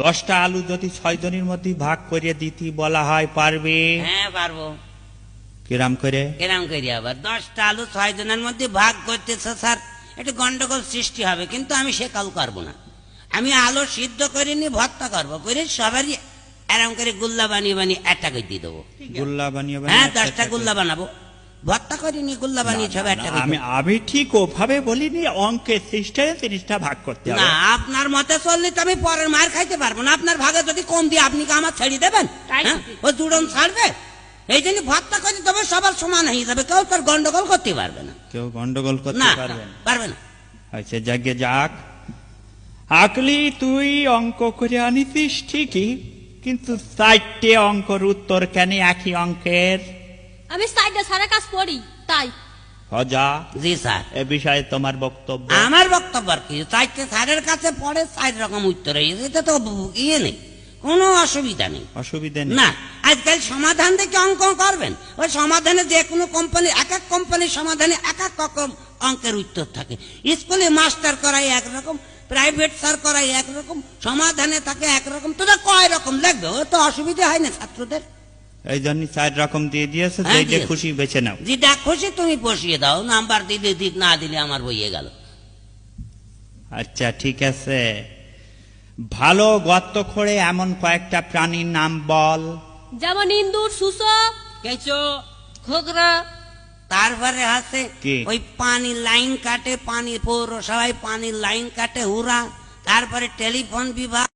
দশটা আলু যদি ছয় জনের মধ্যে ভাগ করে দিতে বলা হয় পারবে? হ্যাঁ পারব। কিরাম করে? এরম করি আবার। দশটা আলু ছয় জনের মধ্যে ভাগ করতেছে স্যার একটু গন্ডগোল সৃষ্টি হবে কিন্তু আমি সে কাল করব না। আমি আলু সিদ্ধ করে নিয়ে ভর্তা করব করে সবারই এরম করে গুল্লা বানিয়ে বানিয়ে একটা করে দিয়ে দেবো। গুল্লা বানিয়ে হ্যাঁ দশটা গুল্লা বানাবো। ভর্তা করে নিয়ে গুল্লা বানিয়ে একটা আমি আমি ঠিক ওভাবে বলিনি অঙ্কের সিস্টেমে জিনিসটা ভাগ করতে হবে। না আপনার মতে চললে তো আমি পরের মার খাইতে পারব না আপনার ভাগে যদি কম দিয়ে আপনি কি আমার ছেড়ে দেবেন? তাই হ্যাঁ? ও দুজন ছাড়বে? এই জন্য ভর্তা করে তবে সবার সমান হয়ে যাবে কেউ তার গন্ডগোল করতে পারবে না। কেউ গন্ডগোল করতে না পারবে না পারবে না। আচ্ছা যাকে যাক। আকলি তুই অঙ্ক করে আনিছিস ঠিকই কিন্তু চারটে অঙ্কর উত্তর কেন একই অঙ্কের? আমি সাইডে সারা কাজ করি তাই। হজা জি স্যার। এ বিষয়ে তোমার বক্তব্য? আমার বক্তব্য আর কি চারটে স্যারের কাছে পড়ে চার রকম উত্তর হয়েছে এটা তো ইয়ে নেই কোনো অসুবিধা নেই। অসুবিধা নেই। না আজকাল সমাধান থেকে অঙ্ক করবেন ওই সমাধানে যে কোনো কোম্পানি এক এক কোম্পানির সমাধানে এক এক রকম অঙ্কের উত্তর থাকে। স্কুলে মাস্টার করাই একরকম প্রাইভেট স্যার করাই একরকম সমাধানে থাকে একরকম তোরা কয় রকম লাগবে? ও তো অসুবিধা হয় না ছাত্রদের? এই জন্য চার রকম দিয়ে দিয়েছে হ্যাঁ, যেটা খুশি বেছে নাও। যেটা খুশি তুমি বসিয়ে দাও নাম্বার দিলে দিক না দিলে আমার বইয়ে গেল। আচ্ছা ঠিক আছে। ভালো গর্ত খোঁড়ে এমন কয়েকটা প্রাণীর নাম বল। যেমন ইন্দুর সুসো কেঁচো ঘোগরা তারপরে আছে কি? ওই পানি লাইন কাটে পানি পৌরসভায় পানির লাইন কাটে হুরা তারপরে টেলিফোন বিভাগ।